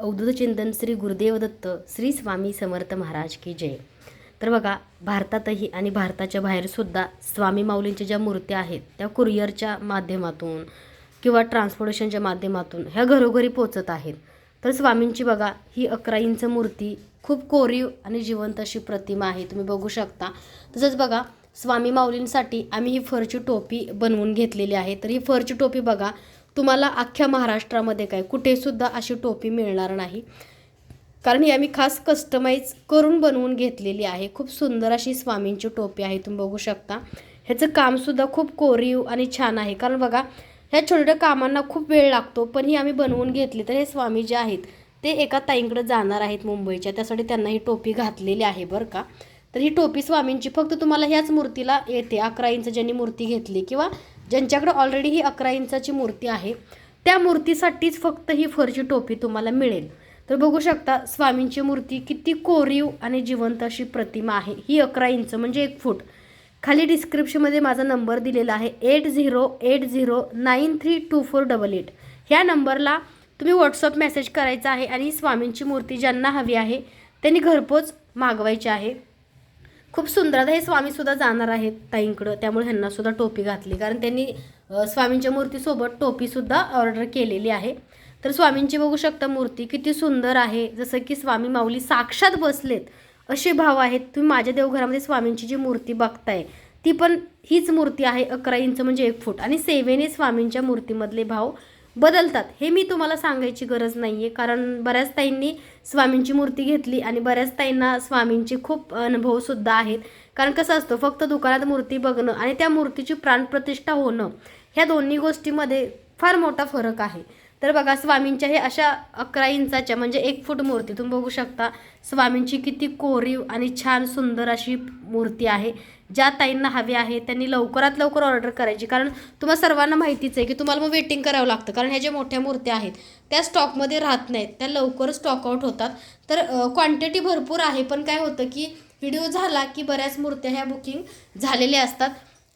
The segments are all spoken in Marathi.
अवधूतचिंतन श्री गुरुदेव दत्त श्री स्वामी समर्थ महाराज की जय. तर बघा भारतातही आणि भारताच्या बाहेरसुद्धा स्वामी माऊलींच्या ज्या मूर्त्या आहेत त्या कुरिअरच्या माध्यमातून किंवा ट्रान्सपोर्टेशनच्या माध्यमातून ह्या घरोघरी पोचत आहेत. तर स्वामींची बघा ही अकरा इंच मूर्ती खूप कोरीव आणि जिवंत अशी प्रतिमा आहे तुम्ही बघू शकता. तसंच बघा स्वामी माऊलींसाठी आम्ही ही फरची टोपी बनवून घेतलेली आहे. तर ही फरची टोपी बघा तुम्हाला अख्ख्या महाराष्ट्रामध्ये काय? कुठेसुद्धा अशी टोपी मिळणार नाही. कारण ही आम्ही खास कस्टमाइज करून बनवून घेतलेली आहे. खूप सुंदर अशी स्वामींची टोपी आहे तुम्ही बघू शकता. ह्याचं कामसुद्धा खूप कोरीव आणि छान आहे. कारण बघा ह्या छोट्या छोट्या कामांना खूप वेळ लागतो पण ही आम्ही बनवून घेतली तर हे स्वामी जे आहेत ते एका ताईंकडे जाणार आहेत मुंबईच्या. त्यासाठी त्यांना ही टोपी घातलेली आहे बरं का. तर ही टोपी स्वामींची. फक्त तुम्हाला ह्याच मूर्तीला येते अकरा इंच ज्यांनी मूर्ती घेतली किंवा ज्यांच्याकडे ऑलरेडी ही अकरा इंचाची मूर्ती आहे त्या मूर्तीसाठीच फक्त ही फरची टोपी तुम्हाला मिळेल. तर बघू शकता स्वामींची मूर्ती किती कोरीव आणि जिवंत अशी प्रतिमा आहे. ही अकरा इंच म्हणजे एक फूट. खाली डिस्क्रिप्शनमध्ये माझा नंबर दिलेला आहे eight zero eight zero nine three two four double eight ह्या नंबरला तुम्ही व्हॉट्सअप मेसेज करायचा आहे आणि स्वामींची मूर्ती ज्यांना हवी आहे त्यांनी घरपोच मागवायची आहे. खूप सुंदर हे स्वामीसुद्धा जाणार आहेत ताईंकडं. त्यामुळे ह्यांनासुद्धा टोपी घातली. कारण त्यांनी स्वामींच्या मूर्तीसोबत टोपीसुद्धा ऑर्डर केलेली आहे. तर स्वामींची बघू शकता मूर्ती किती सुंदर आहे. जसं की स्वामी माऊली साक्षात बसलेत असे भाव आहेत. तुम्ही माझ्या देवघरामध्ये स्वामींची जी मूर्ती बघताय ती पण हीच मूर्ती आहे अकरा इंच म्हणजे एक फूट. आणि सेवेने स्वामींच्या मूर्तीमधले भाव बदलतात. हे मी तुम्हाला सांगायची गरज नाही आहे कारण बऱ्याच ताईंनी स्वामींची मूर्ती घेतली आणि बऱ्याच ताईंना स्वामींचे खूप अनुभवसुद्धा आहेत. कारण कसं असतं फक्त दुकानात मूर्ती बघणं आणि त्या मूर्तीची प्राणप्रतिष्ठा होणं ह्या दोन्ही गोष्टीमध्ये फार मोठा फरक आहे. तर बघा स्वामींच्या हे अशा अकरा इंचाच्या म्हणजे एक फूट मूर्ती तुम्ही बघू शकता स्वामींची किती कोरीव आणि छान सुंदर अशी मूर्ती आहे. ज्या ताईंना हवे आहे त्यांनी लवकरात लवकर ऑर्डर करायची. कारण तुम्हाला सर्वांना माहितीच आहे की तुम्हाला मग वेटिंग करावं लागतं. कारण ह्या ज्या मोठ्या मूर्त्या आहेत त्या स्टॉकमध्ये राहत नाहीत. त्या लवकर स्टॉकआउट होतात. तर क्वांटिटी भरपूर आहे. पण काय होतं की व्हिडिओ झाला की बऱ्याच मूर्त्या ह्या बुकिंग झालेल्या असतात.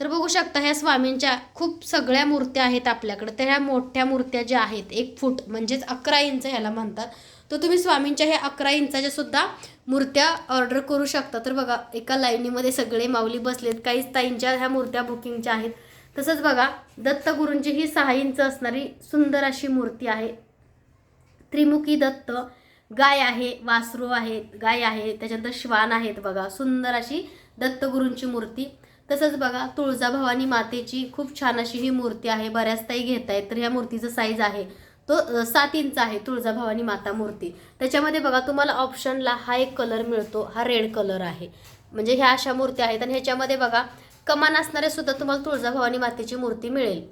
तर बघू शकता ह्या स्वामींच्या खूप सगळ्या मूर्त्या आहेत आपल्याकडे. तर ह्या मोठ्या मूर्त्या ज्या आहेत एक फूट म्हणजेच अकरा इंच ह्याला म्हणतात. तर तुम्ही स्वामींच्या ह्या अकरा इंचाच्या सुद्धा मूर्त्या ऑर्डर करू शकता. तर बघा एका लाईनीमध्ये सगळे माऊली बसलेत. काहीच ताईंच्या ह्या मूर्त्या बुकिंगच्या आहेत. तसंच बघा दत्तगुरूंची ही सहा इंच असणारी सुंदर अशी मूर्ती आहे. त्रिमुखी दत्त गाय आहे वासरू आहे गाय आहे त्याच्यानंतर श्वान आहेत बघा सुंदर अशी दत्तगुरूंची मूर्ती. तसंच बघा तुळजाभवानी मातेची खूप छान अशी ही मूर्ती आहे. बऱ्याच ताई घेत आहेत तर ह्या मूर्तीचं साईज आहे. तो सात इंच आहे तुळजाभवानी माता मूर्ती. त्याच्यामध्ये बघा तुम्हाला ऑप्शनला हा एक कलर मिळतो हा रेड कलर आहे. म्हणजे ह्या अशा मूर्त्या आहेत आणि ह्याच्यामध्ये बघा कमान असणाऱ्या सुद्धा तुम्हाला तुळजाभवानी मातेची मूर्ती मिळेल.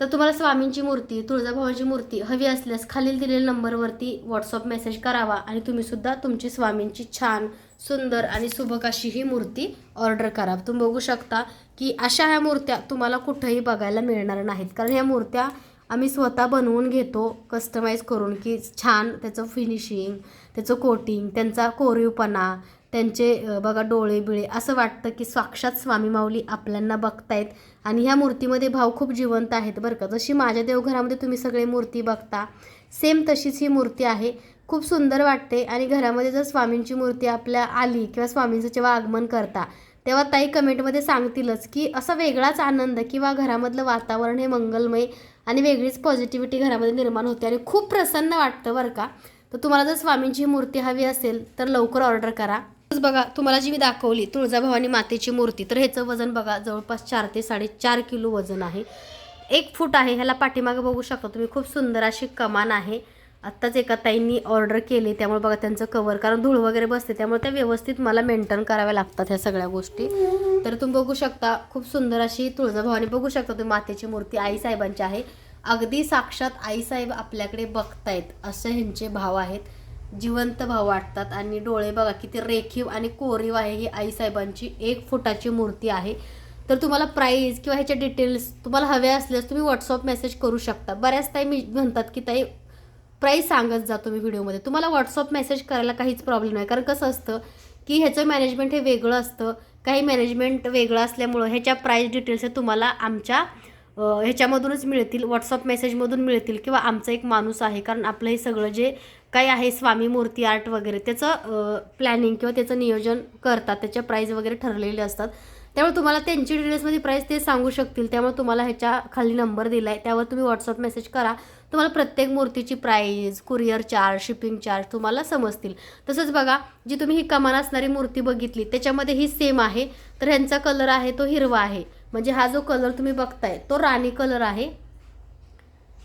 तर तुम्हाला स्वामींची मूर्ती तुळजाभवानीची मूर्ती हवी असल्यास खालील दिलेल्या नंबरवरती व्हॉट्सअप मेसेज करावा आणि तुम्ही सुद्धा तुमची स्वामींची छान सुंदर आणि सुबक अशी ही मूर्ती ऑर्डर करा. तुम्ही बघू शकता की अशा ह्या मूर्त्या तुम्हाला कुठंही बघायला मिळणार नाहीत. कारण ह्या मूर्त्या आम्ही स्वतः बनवून घेतो कस्टमाइज करून की छान त्याचं फिनिशिंग त्याचं कोटिंग त्यांचा कोरीवपणा त्यांचे बघा डोळे बिळे असं वाटतं की साक्षात स्वामी माऊली आपल्यांना बघतायत आणि ह्या मूर्तीमध्ये भाव खूप जिवंत आहेत बरं का. जशी माझ्या देवघरामध्ये तुम्ही सगळे मूर्ती बघता सेम तशीच ही मूर्ती आहे. खूप सुंदर वाटते आणि घरामध्ये जर स्वामींची मूर्ती आपल्या आली किंवा स्वामींचं जेव्हा आगमन करता तेव्हा ताई कमेंटमध्ये सांगतीलच की असा वेगळाच आनंद किंवा घरामधलं वातावरण हे मंगलमय आणि वेगळीच पॉझिटिव्हिटी घरामध्ये निर्माण होते आणि खूप प्रसन्न वाटतं बरं का. तर तुम्हाला जर स्वामींची मूर्ती हवी असेल तर लवकर ऑर्डर करा. बघा तुम्हाला जी मी दाखवली तुळजाभवानी मातेची मूर्ती तर ह्याचं वजन बघा जवळपास चार ते साडेचार किलो वजन आहे. एक फूट आहे ह्याला पाठीमागं बघू शकता तुम्ही खूप सुंदर अशी कमान आहे. आत्ताच एका ताईंनी ऑर्डर केली त्यामुळे बघा त्यांचं कवर कारण धूळ वगैरे बसते त्यामुळे त्या व्यवस्थित मला मेंटेन कराव्या लागतात ह्या सगळ्या गोष्टी. तर तुम्ही बघू शकता खूप सुंदर अशी तुळजाभवानी बघू शकता तुम्ही मातेची मूर्ती आईसाहेबांची आहे. अगदी साक्षात आईसाहेब आपल्याकडे बघतायत असे ह्यांचे भाव आहेत. जिवंत भाव वाटतात. आणि डोळे बघा किती रेखीव आणि कोरीव आहे ही आईसाहेबांची. एक फुटाची मूर्ती आहे. तर तुम्हाला प्राईज किंवा ह्याच्या डिटेल्स तुम्हाला हवे असल्यास तुम्ही व्हॉट्सअप मेसेज करू शकता. बऱ्याच ताई मी म्हणतात की ताई प्राईस सांगत जा तुम्ही व्हिडिओमध्ये. तुम्हाला व्हॉट्सअप मेसेज करायला काहीच प्रॉब्लेम नाही. कारण कसं असतं की ह्याचं मॅनेजमेंट हे वेगळं असतं. काही मॅनेजमेंट वेगळं असल्यामुळं ह्याच्या प्राईस डिटेल्स हे तुम्हाला आमच्या ह्याच्यामधूनच मिळतील व्हॉट्सअप मेसेजमधून मिळतील किंवा आमचा एक माणूस आहे. कारण आपलं हे सगळं जे काही आहे स्वामी मूर्ती आर्ट वगैरे त्याचं प्लॅनिंग किंवा त्याचं नियोजन करतात. त्याच्या प्राईज वगैरे ठरलेले असतात. त्यामुळे तुम्हाला त्यांची डिटेल्समध्ये प्राईस ते सांगू शकतील. त्यामुळे तुम्हाला ह्याच्या खाली नंबर दिला आहे त्यावर तुम्ही व्हॉट्सअप मेसेज करा. तुम्हाला प्रत्येक मूर्तीची price courier charge shipping charge तुम्हाला समजतील. तसंच बघा जी तुम्ही ही कमान असणारी मूर्ती बघितली त्याच्यामध्ये ही सेम आहे. तर ह्यांचा कलर आहे तो हिरवा आहे. म्हणजे हा जो कलर तुम्ही बघताय तो राणी कलर आहे.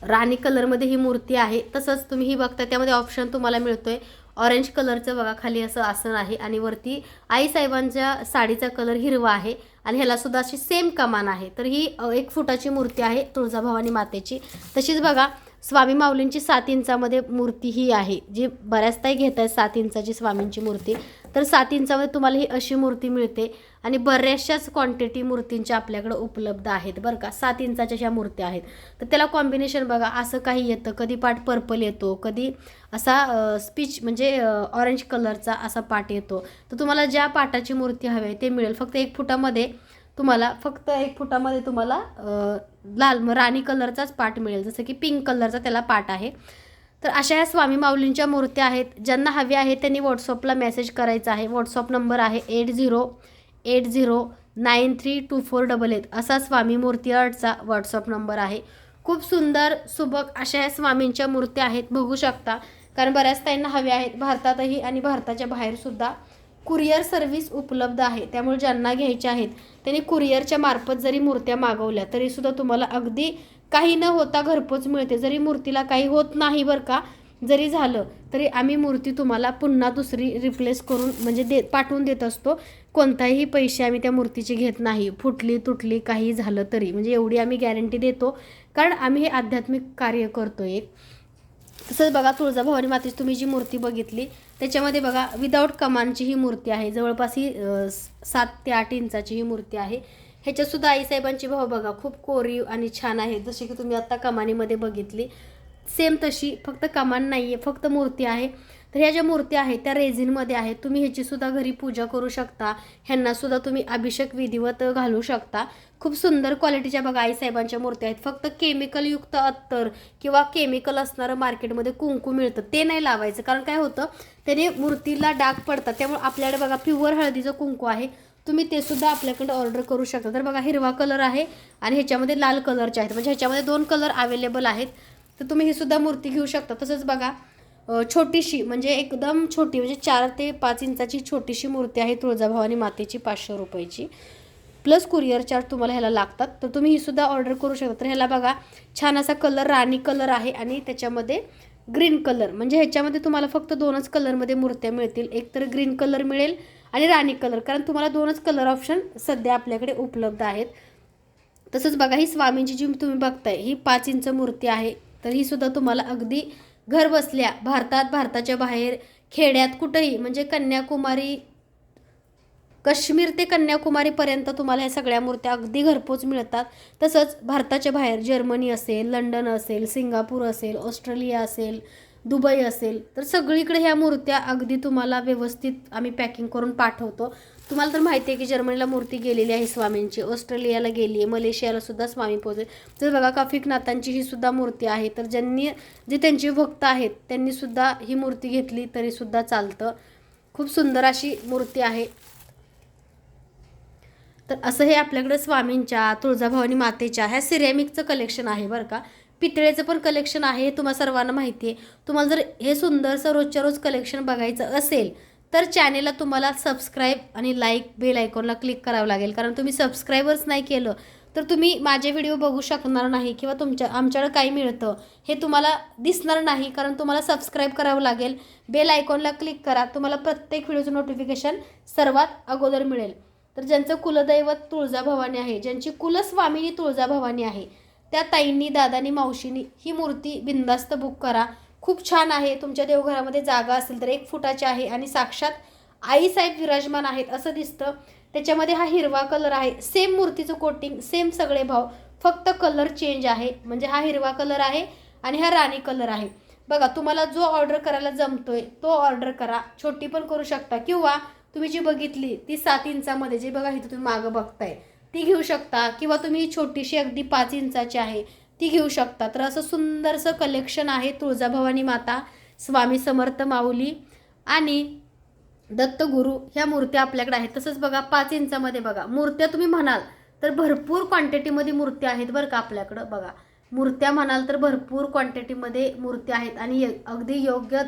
राणी कलरमध्ये ही मूर्ती आहे. तसंच तुम्ही ही बघताय त्यामध्ये ऑप्शन तुम्हाला मिळतोय. ऑरेंज कलरचं बघा खाली असं आसन आहे आणि वरती आईसाहेबांच्या साडीचा कलर हिरवा आहे आणि ह्याला सुद्धा अशी सेम कमान आहे. तर ही एक फुटाची मूर्ती आहे तुळजाभवानी मातेची. तशीच बघा स्वामी माऊलींची सात इंचामध्ये मूर्ती ही आहे. जी बऱ्याचदाही घेत आहेत सात इंचाची स्वामींची मूर्ती. तर सात इंचामध्ये तुम्हाला ही अशी मूर्ती मिळते आणि बऱ्याचशाच क्वांटिटी मूर्तींच्या आपल्याकडे उपलब्ध आहेत बरं का. सात इंचाच्या ज्या मूर्त्या आहेत. तर त्याला कॉम्बिनेशन बघा. असं काही येतं. कधी पाठ पर्पल येतो. कधी असा स्पीच म्हणजे ऑरेंज कलरचा असा पाट येतो. तर तुम्हाला ज्या पाटाची मूर्ती हवी आहे ते मिळेल. फक्त एक फुटामध्ये तुम्हाला फक्त एक फुटामध्ये तुम्हाला लाल राणी कलरचाच पाट मिळेल जसं की पिंक कलरचा त्याला पाट आहे. तर अशा या स्वामी माऊलींच्या मूर्त्या आहेत ज्यांना हव्या आहेत त्यांनी व्हॉट्सअपला मेसेज करायचा आहे. व्हॉट्सअप नंबर आहे eight zero eight zero nine three two four double eight असा स्वामी मूर्ती आर्टचा व्हॉट्सअप नंबर आहे. खूप सुंदर सुबक अशा या स्वामींच्या मूर्त्या आहेत बघू शकता. कारण बऱ्याच त्यांना हव्या आहेत भारतातही आणि भारताच्या बाहेरसुद्धा कुरिअर सर्व्हिस उपलब्ध आहे. त्यामुळे ज्यांना घ्यायच्या आहेत त्यांनी कुरिअरच्या मार्फत जरी मूर्त्या मागवल्या तरीसुद्धा तुम्हाला अगदी काही न होता घरपोच मिळते. जरी मूर्तीला काही होत नाही बरं का जरी झालं तरी आम्ही मूर्ती तुम्हाला पुन्हा दुसरी रिप्लेस करून म्हणजे दे पाठवून देत असतो. कोणताही पैसे आम्ही त्या मूर्तीचे घेत नाही. फुटली तुटली काही झालं तरी. म्हणजे एवढी आम्ही गॅरंटी देतो. कारण आम्ही हे आध्यात्मिक कार्य करतो एक तसंच बघा तुळजाभवानी मातेची तुम्ही जी मूर्ती बघितली त्याच्यामध्ये बघा विदाऊट कमानची ही मूर्ती आहे. जवळपास ही सात ते आठ इंचाची ही मूर्ती आहे. ह्याच्यातसुद्धा आईसाहेबांची भाव बघा खूप कोरीव आणि छान आहे. जशी की तुम्ही आत्ता कमानीमध्ये बघितली सेम तशी फक्त कमान नाही आहे फक्त मूर्ती आहे. तर ह्या ज्या मूर्त्या आहेत त्या रेझिनमध्ये आहेत तुम्ही ह्याची सुद्धा घरी पूजा करू शकता. ह्यांना सुद्धा तुम्ही अभिषेक विधिवत घालू शकता. खूप सुंदर क्वालिटीच्या बघा आईसाहेबांच्या मूर्त्या आहेत. फक्त केमिकलयुक्त अत्तर किंवा केमिकल असणारं मार्केटमध्ये कुंकू मिळतं. ते नाही लावायचं. कारण काय होतं त्याने मूर्तीला डाग पडतात. त्यामुळे आपल्याकडे बघा प्युअर हळदीचं कुंकू आहे. तुम्ही ते सुद्धा आपल्याकडे ऑर्डर करू शकता. तर बघा हिरवा कलर आहे आणि ह्याच्यामध्ये लाल कलरचे आहेत. म्हणजे ह्याच्यामध्ये दोन कलर अवेलेबल आहेत. तर तुम्ही ही सुद्धा मूर्ती घेऊ शकता. तसंच बघा छोटीशी म्हणजे एकदम छोटी म्हणजे चार ते पाच इंचाची छोटीशी मूर्ती आहे तुळजाभवानी मातेची पाचशे रुपयाची. प्लस कुरिअर चार्ज तुम्हाला ह्याला लागतात. तर तुम्ही ही सुद्धा ऑर्डर करू शकता. तर ह्याला बघा छान असा कलर राणी कलर आहे आणि त्याच्यामध्ये ग्रीन कलर म्हणजे ह्याच्यामध्ये तुम्हाला फक्त दोनच कलरमध्ये मूर्त्या मिळतील. एक तर ग्रीन कलर मिळेल आणि राणी कलर कारण तुम्हाला दोनच कलर ऑप्शन सध्या आपल्याकडे उपलब्ध आहेत. तसंच बघा ही स्वामींची जी तुम्ही बघताय ही पाच इंच मूर्ती आहे. तर ही सुद्धा तुम्हाला अगदी घर बसल्या भारतात भारताच्या बाहेर खेड्यात कुठंही म्हणजे कन्याकुमारी काश्मीर ते कन्याकुमारीपर्यंत तुम्हाला ह्या सगळ्या मूर्त्या अगदी घरपोच मिळतात. तसंच भारताच्या बाहेर जर्मनी असेल लंडन असेल सिंगापूर असेल ऑस्ट्रेलिया असेल दुबई असेल तर सगळीकडे ह्या मूर्त्या अगदी तुम्हाला व्यवस्थित आम्ही पॅकिंग करून पाठवतो. तुम्हाला तर माहिती आहे की जर्मनीला मूर्ती गेलेली आहे स्वामींची ऑस्ट्रेलियाला गेली आहे मलेशियाला सुद्धा स्वामी पोहोचले. तर बघा काफिकनाथांची ही सुद्धा मूर्ती आहे. तर ज्यांनी जे त्यांचे भक्त आहेत त्यांनी सुद्धा ही मूर्ती घेतली तरी सुद्धा चालतं. खूप सुंदर अशी मूर्ती आहे. तर असं हे आपल्याकडे स्वामींच्या तुळजाभवानी मातेच्या ह्या सिरेमिकचं कलेक्शन आहे बरं का. पितळेचं पण कलेक्शन आहे हे तुम्हा सर्वांना माहिती आहे. तुम्हाला जर हे सुंदरसं रोजच्या रोज कलेक्शन बघायचं असेल तर चॅनेलला तुम्हाला सबस्क्राईब आणि लाईक बेल आयकॉनला क्लिक करावं लागेल. कारण तुम्ही सबस्क्राईबर्स नाही केलं तर तुम्ही माझे व्हिडिओ बघू शकणार नाही किंवा तुमच्या आमच्याकडे काय मिळतं हे तुम्हाला दिसणार नाही. कारण तुम्हाला सबस्क्राईब करावं लागेल बेल आयकॉनला क्लिक करा तुम्हाला प्रत्येक व्हिडिओचं नोटिफिकेशन सर्वात अगोदर मिळेल. तर ज्यांचं कुलदैवत तुळजाभवानी आहे ज्यांची कुलस्वामिनी तुळजाभवानी आहे त्या ताईंनी दादानी मावशीनी ही मूर्ती बिंदास्त बुक करा. खूप छान आहे. तुमच्या देवघरामध्ये जागा असेल तर एक फुटाची आहे आणि साक्षात आईसाहेब विराजमान आहेत असं दिसतं. त्याच्यामध्ये हा हिरवा कलर आहे. सेम मूर्तीचं कोटिंग सेम सगळे भाव फक्त कलर चेंज आहे. म्हणजे हा हिरवा कलर आहे आणि हा राणी कलर आहे. बघा तुम्हाला जो ऑर्डर करायला जमतोय तो ऑर्डर करा. छोटी पण करू शकता. किंवा तुम्ही जी बघितली ती सात इंचामध्ये जे बघा इथं तुम्ही मागं बघताय ती घेऊ शकता. किंवा तुम्ही छोटीशी अगदी पाच इंचाची आहे. ती घेऊ शकता तर असं सुंदरसं कलेक्शन आहे तुळजाभवानी माता स्वामी समर्थ माऊली आणि दत्तगुरू ह्या मूर्त्या आपल्याकडे आहेत. तसंच बघा पाच इंचामध्ये बघा मूर्त्या तुम्ही म्हणाल तर भरपूर क्वांटिटीमध्ये मूर्त्या आहेत बरं का आपल्याकडं. बघा मूर्त्या म्हणाल तर भरपूर क्वांटिटीमध्ये मूर्त्या आहेत आणि ये- अगदी योग्य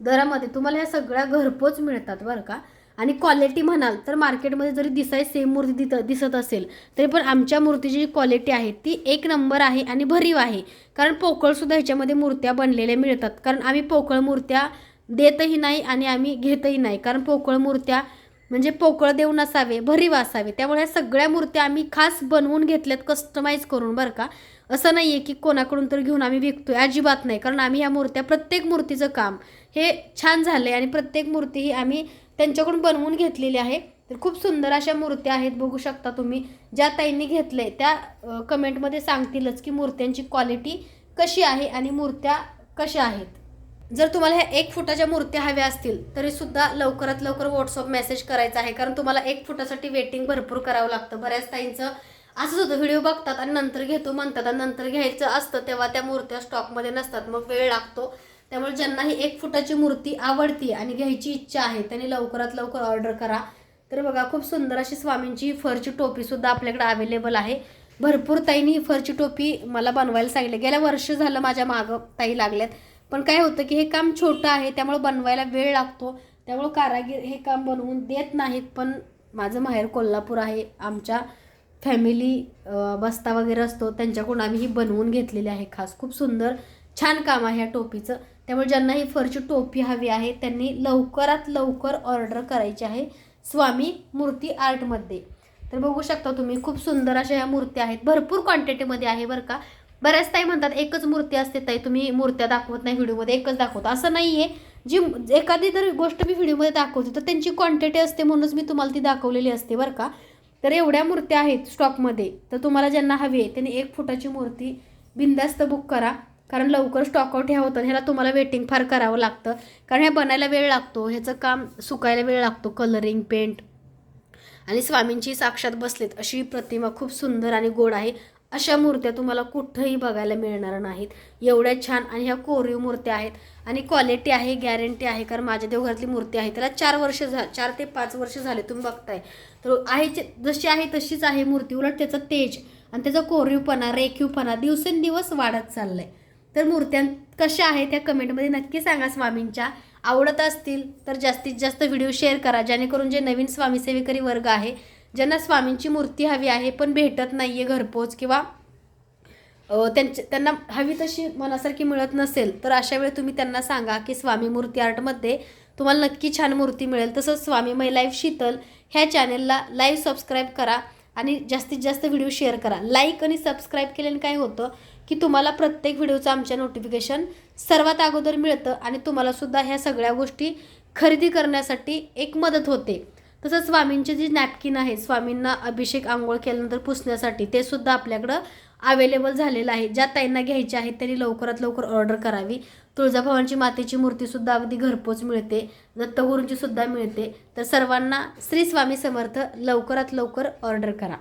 दरामध्ये तुम्हाला ह्या सगळ्या घरपोच मिळतात बरं का. आणि क्वालिटी म्हणाल तर मार्केटमध्ये जरी दिसाय सेम मूर्ती दित दिसत असेल तरी पण आमच्या मूर्तीची जी क्वालिटी आहे ती एक नंबर आहे आणि भरीव आहे. कारण पोकळसुद्धा ह्याच्यामध्ये मूर्त्या बनलेल्या मिळतात. कारण आम्ही पोकळ मूर्त्या देतही नाही आणि आम्ही घेतही नाही. कारण पोकळ मूर्त्या म्हणजे पोकळ देऊ नसावे भरीव असावे. त्यामुळे ह्या सगळ्या मूर्त्या आम्ही खास बनवून घेतल्यात कस्टमाइज करून बरं का? असं नाही आहे की कोणाकडून तर घेऊन आम्ही विकतोय. अजिबात नाही. कारण आम्ही ह्या मूर्त्या प्रत्येक मूर्तीचं काम हे छान झालं आहे आणि प्रत्येक मूर्ती ही आम्ही त्यांच्याकडून बनवून घेतलेली आहे. तर खूप सुंदर अशा मूर्त्या आहेत बघू शकता तुम्ही. ज्या ताईंनी घेतलं आहे त्या कमेंटमध्ये सांगतीलच की मूर्त्यांची क्वालिटी कशी आहे आणि मूर्त्या कशा आहेत. जर तुम्हाला ह्या एक फुटाच्या मूर्त्या हव्या असतील तरी सुद्धा लवकरात लवकर व्हॉट्सअप मेसेज करायचा आहे. कारण तुम्हाला एक फुटासाठी वेटिंग भरपूर करावं लागतं. बऱ्याच ताईंचं असंच होतं व्हिडिओ बघतात आणि नंतर घेतो म्हणतात. आणि नंतर घ्यायचं असतं तेव्हा त्या मूर्त्या स्टॉकमध्ये नसतात. मग वेळ लागतो. त्यामुळे ज्यांना ही एक फुटाची मूर्ती आवडती आणि घ्यायची इच्छा आहे त्यांनी लवकरात लवकर ऑर्डर करा. तर बघा खूप सुंदर अशी स्वामींची फरची टोपी सुद्धा आपल्याकडे अवेलेबल आहे. भरपूर ताईंनी ही फरची टोपी मला बनवायला सांगितलं. गेल्या वर्ष झालं माझ्या मागं ताई लागल्यात. पण काय होतं की हे काम छोटं आहे त्यामुळे बनवायला वेळ लागतो. त्यामुळे कारागीर हे काम बनवून देत नाहीत पण माझं माहेर कोल्हापूर आहे. आमच्या फॅमिली बस्ता वगैरे असतो त्यांच्याकडून आम्ही ही बनवून घेतलेली आहे खास. खूप सुंदर छान काम आहे या टोपीचं. त्यामुळे ज्यांना ही फरची टोपी हवी आहे त्यांनी लवकरात लवकर ऑर्डर करायची आहे स्वामी मूर्ती आर्टमध्ये. तर बघू शकता तुम्ही खूप सुंदर अशा ह्या मूर्त्या आहेत. भरपूर क्वांटिटीमध्ये आहे बरं का. बऱ्याच ताई म्हणतात एकच मूर्ती असते ताई तुम्ही मूर्त्या दाखवत नाही व्हिडिओमध्ये एकच दाखवता. असं नाही आहे जी एखादी जर गोष्ट मी व्हिडिओमध्ये दाखवते तर त्यांची क्वांटिटी असते म्हणूनच मी तुम्हाला ती दाखवलेली असते बरं का. तर एवढ्या मूर्त्या आहेत स्टॉकमध्ये तर तुम्हाला ज्यांना हवी आहे त्यांनी एक फुटाची मूर्ती बिंदास्त बुक करा. कारण लवकर स्टॉकआउट ह्या होतं ह्याला तुम्हाला वेटिंग फार करावं लागतं. कारण ह्या बनायला वेळ लागतो ह्याचं काम सुकायला वेळ लागतो कलरिंग पेंट आणि स्वामींची साक्षात बसलेत अशी प्रतिमा खूप सुंदर आणि गोड आहे. अशा मूर्त्या तुम्हाला कुठंही बघायला मिळणार नाहीत. एवढ्या छान आणि ह्या कोरीव मूर्त्या आहेत. आणि क्वालिटी आहे गॅरंटी आहे कारण माझ्या देवघरातली मूर्ती आहे. त्याला चार वर्ष झा चार ते पाच वर्ष झाले तुम्ही बघताय. तर आहे जशी आहे तशीच आहे मूर्ती. उलट त्याचं तेज आणि त्याचा कोरीवपणा रेखीवपणा दिवसेंदिवस वाढत चाललाय. तर मूर्त्या कशा आहेत त्या कमेंटमध्ये नक्की सांगा स्वामींच्या. आवडत असतील तर जास्तीत जास्त व्हिडिओ शेअर करा जेणेकरून जे नवीन स्वामी सेवेकरी वर्ग आहे ज्यांना स्वामींची मूर्ती हवी आहे पण भेटत नाही आहे घरपोच किंवा त्यांच्या त्यांना हवी तशी मनासारखी मिळत नसेल तर अशा वेळी तुम्ही त्यांना सांगा की स्वामी मूर्ती आर्टमध्ये तुम्हाला नक्की छान मूर्ती मिळेल. तसंच स्वामी मै लाईव्ह शीतल ह्या चॅनलला लाईव्ह सबस्क्राईब करा आणि जास्तीत जास्त व्हिडिओ शेअर करा. लाईक आणि सबस्क्राईब केल्याने काय होतं की तुम्हाला प्रत्येक व्हिडिओचं आमच्या नोटिफिकेशन सर्वात अगोदर मिळतं आणि तुम्हालासुद्धा ह्या सगळ्या गोष्टी खरेदी करण्यासाठी एक मदत होते. तसंच स्वामींचे जी नॅपकिन आहे स्वामींना अभिषेक आंघोळ केल्यानंतर पुसण्यासाठी ते सुद्धा आपल्याकडं अवेलेबल झालेलं आहे. ज्या ताईंना घ्यायचे आहेत त्यांनी लवकरात लवकर ऑर्डर करावी. तुळजाभवांची मातेची मूर्तीसुद्धा अगदी घरपोच मिळते. दत्तगुरूंची सुद्धा मिळते. तर सर्वांना श्री स्वामी समर्थ लवकरात लवकर ऑर्डर करा.